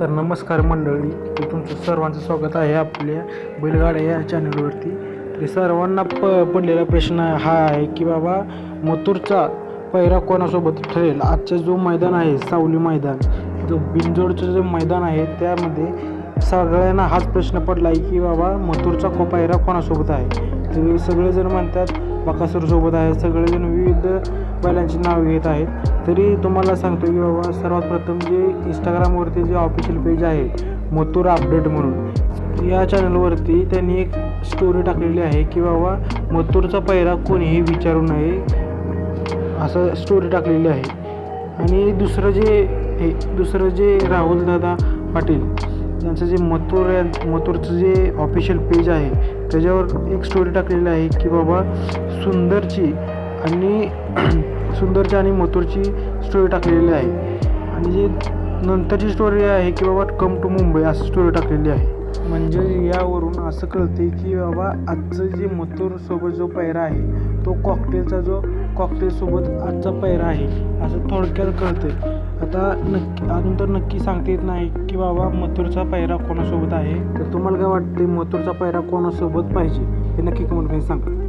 तर नमस्कार मंडळी तुमचं सर्वांचं स्वागत आहे आपल्या बैलगाड्या या चॅनलवरती. तरी सर्वांना प पडलेला प्रश्न हा आहे की बाबा मथुरचा पैरा कोणासोबत ठरेल? आजचं जो मैदान आहे सावली मैदान जो बिंजोडचं जे मैदान आहे त्यामध्ये सगळ्यांना हाच प्रश्न पडला आहे की बाबा मथुरचा को पैरा कोणासोबत आहे? सगळेजण म्हणतात बकासूरसोबत आहे सगळेजण विविध बैलांची नावे घेत आहेत. तरी तुम्हाला सांगतो की बाबा सर्वात प्रथम जे इंस्टाग्रामवरती जे ऑफिशियल पेज आहे मथुरा अपडेट म्हणून. या चॅनलवरती त्यांनी एक स्टोरी टाकलेली आहे की बाबा मथुरचा पैरा कोणीही विचारू नये असं स्टोरी टाकलेली आहे. आणि दुसरं जे हे दुसरं जे राहुल दादा पाटील यांचं जे मथुर मथुरचं जे ऑफिशियल पेज आहे त्याच्यावर एक स्टोरी टाकलेली आहे की बाबा सुंदरची आणि सुंदरची आणि मथुरची स्टोरी टाकलेली आहे. आणि जी नंतरची स्टोरी आहे की बाबा कम टू मुंबई असं स्टोरी टाकलेली आहे. म्हणजे यावरून असं कळते की बाबा आजचं जे मथुरसोबत जो पैरा आहे तो कॉकटेलचा जो कॉकटेलसोबत आजचा पैरा आहे असं थोडक्यात कळतं आता नक्की अजून तर नक्की सांगता येत नाही की बाबा मथुरचा पैरा कोणासोबत आहे. तर तुम्हाला काय वाटते मथुरचा पैरा कोणासोबत पाहिजे? हे नक्की कमेंटमध्ये सांगा.